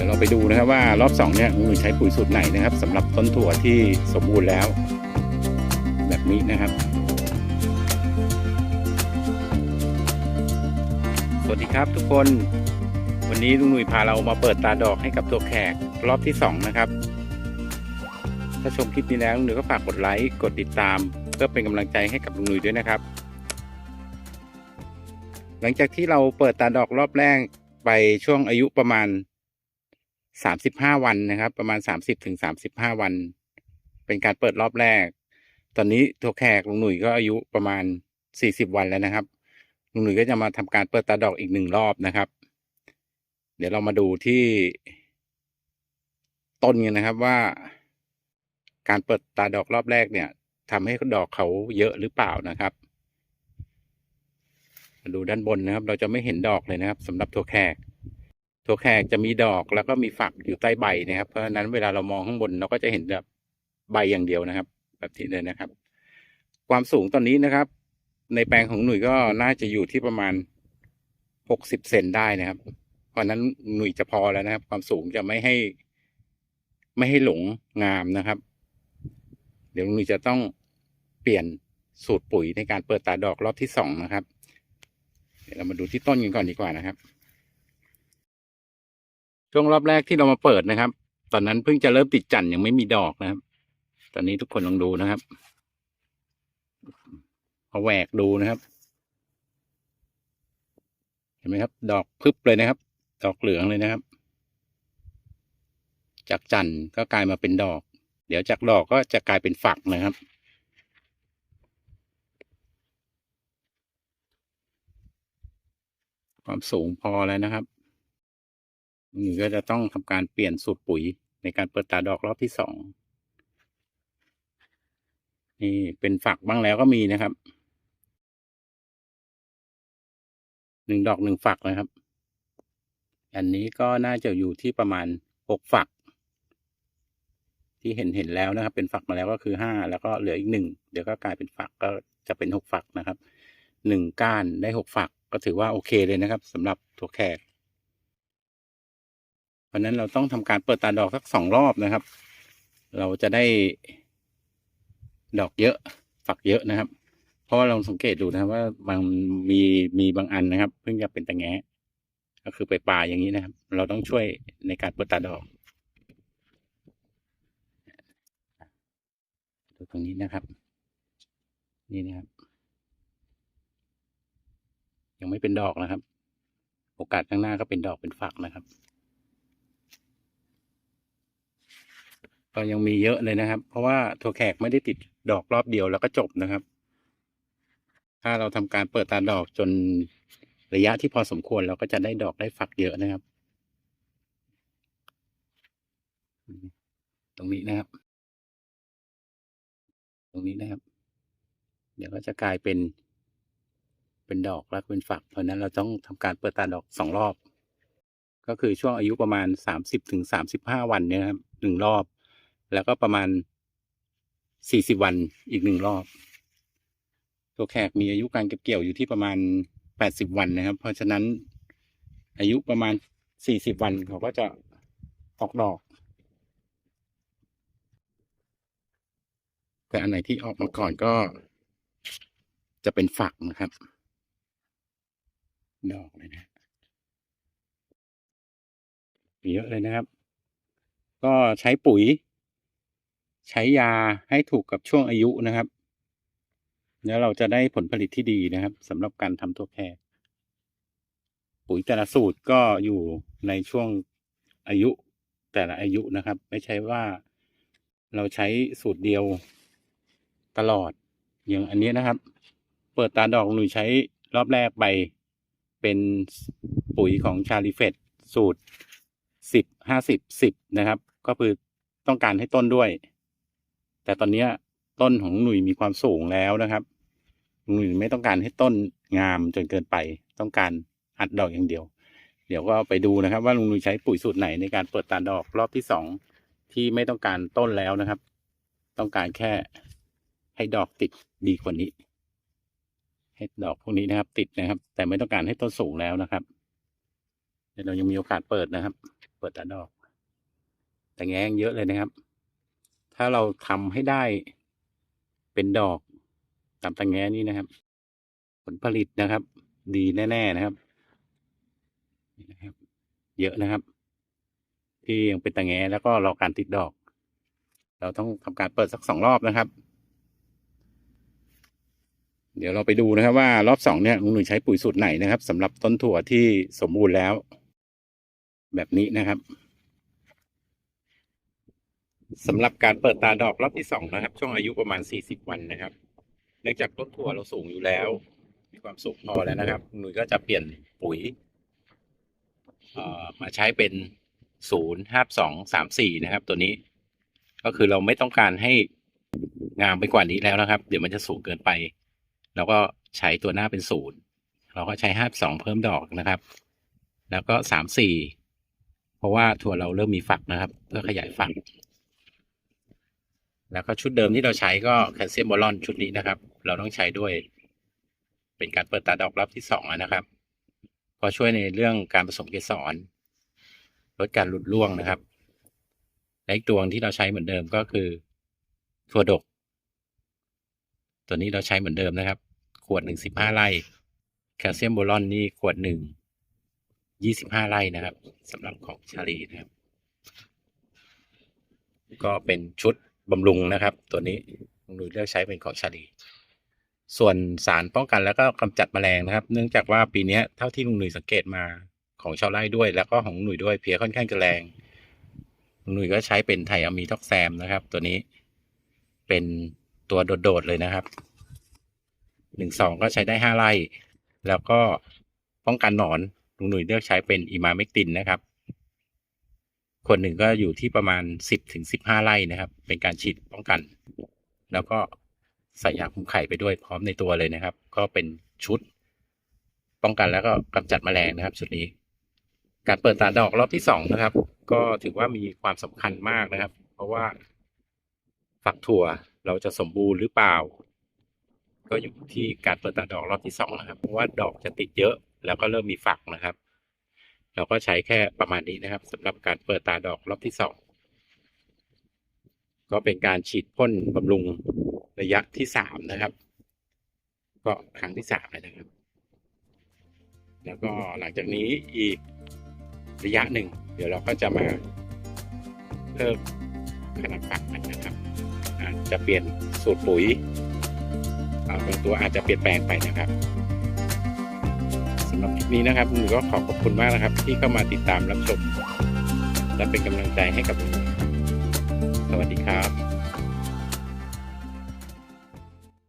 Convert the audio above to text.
ดี๋ยวเราไปดูนะครับว่ารอบสองเนี่ยลุงหนุยใช้ปุ๋ยสูตรไหนนะครับสำหรับต้นถั่วที่สมบูรณ์แล้ว แบบนี้นะครับ สวัสดีครับทุกคน วันนี้ลุงหนุ่ยพาเรามาเปิดตาดอกให้กับตัวแขกรอบที่สองนะครับ ถ้าชมคลิปนี้แล้วลุงหนุ่ยก็ฝากกดไลค์กดติดตาม เพื่อเป็นกำลังใจให้กับลุงหนุ่ยด้วยนะครับ หลังจากที่เราเปิดตาดอกรอบแรกไปช่วงอายุประมาณ สามสิบห้าวันนะครับ ประมาณสามสิบถึงสามสิบห้าวัน เป็นการเปิดรอบแรก ตอนนี้ตัวแขกลุงหนุ่ยก็อายุประมาณสี่สิบวันแล้วนะครับลุงหนุ่ยก็จะมาทำการเปิดตาดอกอีกหนึ่งรอบนะครับ เดี๋ยวเรามาดูที่ต้นกันนะครับว่า การเปิดตาดอกรอบแรกเนี่ยทำให้ดอกเขาเยอะหรือเปล่านะครับดูด้านบนนะครับ เราจะไม่เห็นดอกเลยนะครับสำหรับตัวแขก ตัวแขกจะมีดอกแล้วก็มีฝักอยู่ใต้ใบนะครับ เพราะฉะนั้นเวลาเรามองข้างบนเราก็จะเห็นแบบใบอย่างเดียวนะครับ แบบนี้เลยนะครับ ความสูงตอนนี้นะครับ ในแปลงของหนุ่ยก็น่าจะอยู่ที่ประมาณหกสิบเซนได้นะครับ เพราะฉะนั้นหนุ่ยจะพอแล้วนะครับ ความสูงจะไม่ให้ ไม่ให้หลงงามนะครับ เดี๋ยวหนุ่ยจะต้องเปลี่ยนสูตรปุ๋ยในการเปิดตาดอกรอบที่สองนะครับ เดี๋ยวเรามาดูที่ต้นกันก่อนดีกว่านะครับ ช่วงรอบแรกที่เรามาเปิดนะครับ ตอนนั้นเพิ่งจะเริ่มติดจันทร์ยังไม่มีดอกนะครับ ตอนนี้ทุกคนลองดูนะครับเอาแหวกดูนะครับ เห็นไหมครับ ดอกพึบเลยนะครับ ดอกเหลืองเลยนะครับ จากจันทร์ก็กลายมาเป็นดอก เดี๋ยวจากดอกก็จะกลายเป็นฝักนะครับความสูงพอแล้วนะครับ นี่ก็จะต้องทำการเปลี่ยนสูตรปุ๋ยในการเปิดตาดอกรอบที่สองนี่เป็นฝักบ้างแล้วก็มีนะครับหนึ่งดอกหนึ่งฝักนะครับ อันนี้ก็น่าจะอยู่ที่ประมาณหกฝัก ที่เห็นเห็นแล้วนะครับ เป็นฝักมาแล้วก็คือห้าแล้วก็เหลืออีกหนึ่งเดี๋ยวก็กลายเป็นฝักก็จะเป็นหกฝักนะครับหนึ่งก้านได้หกฝักก็ถือว่าโอเคเลยนะครับสำหรับถั่วแขก เพราะนั้นเราต้องทำการเปิดตาดอกสักสองรอบนะครับ เราจะได้ดอกเยอะฝักเยอะนะครับ เพราะว่าลองสังเกตดูนะว่าบางมีมีบางอันนะครับ เพิ่งจะเป็นตะแงะก็คือไปปลาอย่างนี้นะครับ เราต้องช่วยในการเปิดตาดอกดูตรงนี้นะครับ นี่นะครับ ยังไม่เป็นดอกนะครับ โอกาสข้างหน้าก็เป็นดอกเป็นฝักนะครับ ก็ยังมีเยอะเลยนะครับ เพราะว่าถั่วแขกไม่ได้ติดดอกรอบเดียวแล้วก็จบนะครับ ถ้าเราทำการเปิดตาดอกจนระยะที่พอสมควรเราก็จะได้ดอกได้ฝักเยอะนะครับ ตรงนี้นะครับ ตรงนี้นะครับ เดี๋ยวก็จะกลายเป็น เป็นดอกแล้วเป็นฝัก เพราะนั้นเราต้องทำการเปิดตาดอกสองรอบ ก็คือช่วงอายุประมาณสามสิบถึงสามสิบห้าวันเนี่ยครับหนึ่งรอบ แล้วก็ประมาณสี่สิบวันอีกหนึ่งรอบ ตัวแขกมีอายุการเก็บเกี่ยวอยู่ที่ประมาณแปดสิบวันนะครับ เพราะฉะนั้นอายุประมาณสี่สิบวันเขาก็จะออกดอก แต่อันไหนที่ออกมาก่อนก็จะเป็นฝักนะครับ ดอกเลยนะเยอะเลยนะครับ ก็ใช้ปุ๋ย ใช้ยาให้ถูกกับช่วงอายุนะครับ แล้วเราจะได้ผลผลิตที่ดีนะครับสำหรับการทำตัวแพรปุ๋ยแต่ละสูตรก็อยู่ในช่วงอายุแต่ละอายุนะครับ ไม่ใช่ว่าเราใช้สูตรเดียวตลอดอย่างอันนี้นะครับ เปิดตาดอกหนุ่ยใช้รอบแรกไปเป็นปุ๋ยของชาลิเฟตสูตรสิบห้าสิบสิบนะครับ ก็คือต้องการให้ต้นด้วย แต่ตอนนี้ต้นของหนุ่ยมีความสูงแล้วนะครับหนุ่ยไม่ต้องการให้ต้นงามจนเกินไป ต้องการอัดดอกอย่างเดียว เดี๋ยวก็ไปดูนะครับว่าลุงหนุ่ยใช้ปุ๋ยสูตรไหนในการเปิดตาดอกรอบที่สองที่ไม่ต้องการต้นแล้วนะครับ ต้องการแค่ให้ดอกติดดีกว่านี้ ให้ดอกพวกนี้นะครับ ติดนะครับ แต่ไม่ต้องการให้ต้นสูงแล้วนะครับเดี๋ยวเรายังมีโอกาสเปิดนะครับ เปิดตาดอก แต่แง้งเยอะเลยนะครับ ถ้าเราทำให้ได้เป็นดอกตามตะแงนี้นะครับ ผลผลิตนะครับ ดีแน่ ๆนะครับนะครับ เยอะนะครับ ที่ยังเป็นตะแงแล้วก็รอการติดดอก เราต้องทำการเปิดสักสองรอบนะครับ เดี๋ยวเราไปดูนะครับ ว่ารอบสองเนี่ยลุงหนุ่ยใช้ปุ๋ยสูตรไหนนะครับสำหรับต้นถั่วที่สมบูรณ์แล้ว แบบนี้นะครับ สำหรับการเปิดตาดอกรอบที่สองนะครับ ช่วงอายุประมาณสี่สิบวันนะครับ เนื่องจากต้นถั่วเราสูงอยู่แล้ว มีความสุกพอแล้วนะครับหนุ่ยก็จะเปลี่ยนปุ๋ยมาใช้เป็นศูนย์ห้าสองสามสี่นะครับ ตัวนี้ ก็คือเราไม่ต้องการให้งามไปกว่านี้แล้วนะครับ เดี๋ยวมันจะสูงเกินไปเราก็ใช้ตัวหน้าเป็นศูนย์เราก็ใช้ห้าสองเพิ่มดอกนะครับ แล้วก็สามสี่เพราะว่าถั่วเราเริ่มมีฝักนะครับ เพื่อขยายฝัก แล้วก็ชุดเดิมที่เราใช้ก็แคลเซียมบอลอนชุดนี้นะครับ เราต้องใช้ด้วย เป็นการเปิดตาดอกรอบที่สองนะครับเพอช่วยในเรื่องการผสมเกสรลดการหลุดร่วงนะครับ และอีกตัวที่เราใช้เหมือนเดิมก็คือถั่วดก ตัวนี้เราใช้เหมือนเดิมนะครับ ขวดหนึ่งสิบห้าไร่แคลเซียมโบรอนนี่ขวดหนึ่งยี่สิบห้าไร่นะครับสำหรับของชาลีนะครับ ก็เป็นชุด บำรุงนะครับ ตัวนี้ลุงหนุ่ยเลือกใช้เป็นของชาลีส่วนสารป้องกันแล้วก็กำจัดแมลงนะครับ เนื่องจากว่าปีนี้เท่าที่ลุงหนุ่ยสังเกตมาของชาวไร่ด้วย แล้วก็ของลุงหนุ่ยด้วยเพียค่อนข้างจะแรงลุงหนุ่ยก็ใช้เป็นไทอะมีท็อกแซมนะครับ ตัวนี้เป็นตัวโดดๆเลยนะครับหนึ่งสองก็ใช้ได้ห้าไร่ แล้วก็ป้องกันหนอนลุงหนุ่ยเลือกใช้เป็นอิมาเมกตินนะครับ คนหนึ่งก็อยู่ที่ประมาณสิบถึงสิบห้าไร่นะครับ เป็นการฉีดป้องกัน แล้วก็ใส่ยาคุมไข่ไปด้วยพร้อมในตัวเลยนะครับ ก็เป็นชุด ป้องกันแล้วก็กำจัดแมลงนะครับ ชุดนี้ การเปิดตาดอกรอบที่สองนะครับ ก็ถือว่ามีความสำคัญมากนะครับ เพราะว่าฝักถั่วเราจะสมบูรณ์หรือเปล่า ก็อยู่ที่การเปิดตาดอกรอบที่สองนะครับ เพราะว่าดอกจะติดเยอะแล้วก็เริ่มมีฝักนะครับ เราก็ใช้แค่ประมาณนี้นะครับสำหรับการเปิดตาดอกรอบที่สองก็เป็นการฉีดพ่นบำรุงระยะที่สามนะครับ ก็ครั้งที่สามเลยนะครับ แล้วก็หลังจากนี้อีกระยะหนึ่ง เดี๋ยวเราก็จะมาเพิ่มขนาดฝักนนะครับอาจจะเปลี่ยนสูตรปุ๋ยบางตัวอาจจะเปลี่ยนแปลงไปนะครับำหรับคลิปนี้นะครับผมก็ขอขอบคุณมากนะครับ ที่เข้ามาติดตามรับชม และเป็นกำลังใจให้กับผมสวัสดีครับ